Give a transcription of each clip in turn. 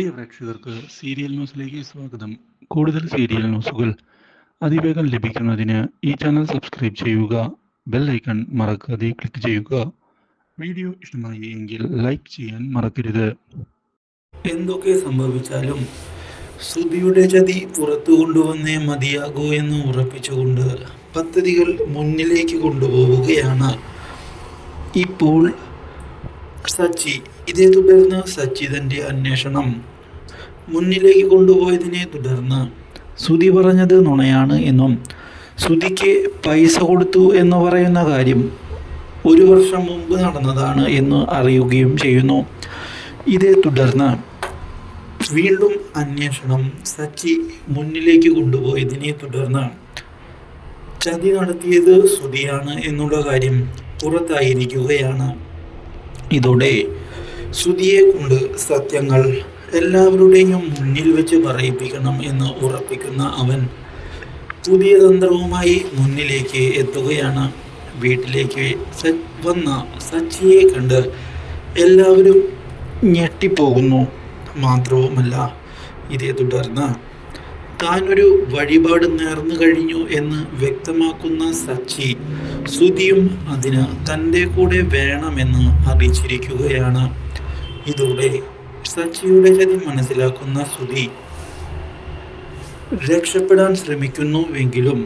പ്രിയ പ്രേക്ഷകർക്ക് സീരിയൽ ന്യൂസിലേക്ക് സ്വാഗതം. കൂടുതൽ സീരിയൽ ന്യൂസുകൾ അതിവേഗം ലഭിക്കുന്നതിന് ഈ ചാനൽ സബ്സ്ക്രൈബ് ചെയ്യുക ബെൽ ഐക്കൺ മറക്കാതെ ക്ലിക്ക് ചെയ്യുക. വീഡിയോ ഇഷ്ടമായി എങ്കിൽ ലൈക്ക് ചെയ്യാൻ മറക്കരുത്. എന്തൊക്കെ സംഭവിച്ചാലും ശ്രുതിയുടെ ചതി പുറത്തു കൊണ്ടുവന്നേ മതിയാകൂ എന്ന് ഉറപ്പിച്ചുകൊണ്ട് പദ്ധതികൾ മുന്നിലേക്ക് കൊണ്ടുപോവുകയാണ്. ഇപ്പോൾ സച്ചി. ഇതേ തുടർന്ന് സച്ചി തന്റെ അന്വേഷണം. മുന്നിലേക്ക് കൊണ്ടുപോയതിനെ തുടർന്ന് ശ്രുതി പറഞ്ഞത് നുണയാണ് എന്നും ശ്രുതിക്ക് പൈസ കൊടുത്തു എന്ന് പറയുന്ന കാര്യം ഒരു വർഷം മുമ്പ് നടന്നതാണ് എന്ന് അറിയുകയും ചെയ്യുന്നു. ഇതേ തുടർന്ന് വീണ്ടും അന്വേഷണം സച്ചി മുന്നിലേക്ക് കൊണ്ടുപോയതിനെ തുടർന്ന് ചതി നടത്തിയത് ശ്രുതിയാണ് എന്നുള്ള കാര്യം പുറത്തായിരിക്കുകയാണ്. ഇതോടെ ശ്രുതിയെ കൊണ്ട് സത്യങ്ങൾ എല്ലാവരുടെയും മുന്നിൽ വെച്ച് പറയിപ്പിക്കണം എന്ന് ഉറപ്പിക്കുന്ന അവൻ പുതിയ തന്ത്രവുമായി മുന്നിലേക്ക് എത്തുകയാണ്. വീട്ടിലേക്ക് വന്ന സച്ചിയെ കണ്ട് എല്ലാവരും ഞെട്ടിപ്പോകുന്നു. മാത്രവുമല്ല ഇതേ തുടർന്ന് താനൊരു വഴിപാട് നേർന്നു കഴിഞ്ഞു എന്ന് വ്യക്തമാക്കുന്ന സച്ചി ശ്രുതിയും അതിന് തന്റെ കൂടെ വേണമെന്ന് അറിയിച്ചിരിക്കുകയാണ്. ഇതോടെ സച്ചിയുടെ ചതി മനസ്സിലാക്കുന്ന ശ്രുതി രക്ഷപ്പെടാൻ ശ്രമിക്കുന്നുവെങ്കിലും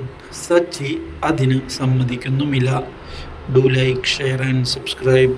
സച്ചി അതിന് സമ്മതിക്കുന്നുമില്ല. Do like share and subscribe.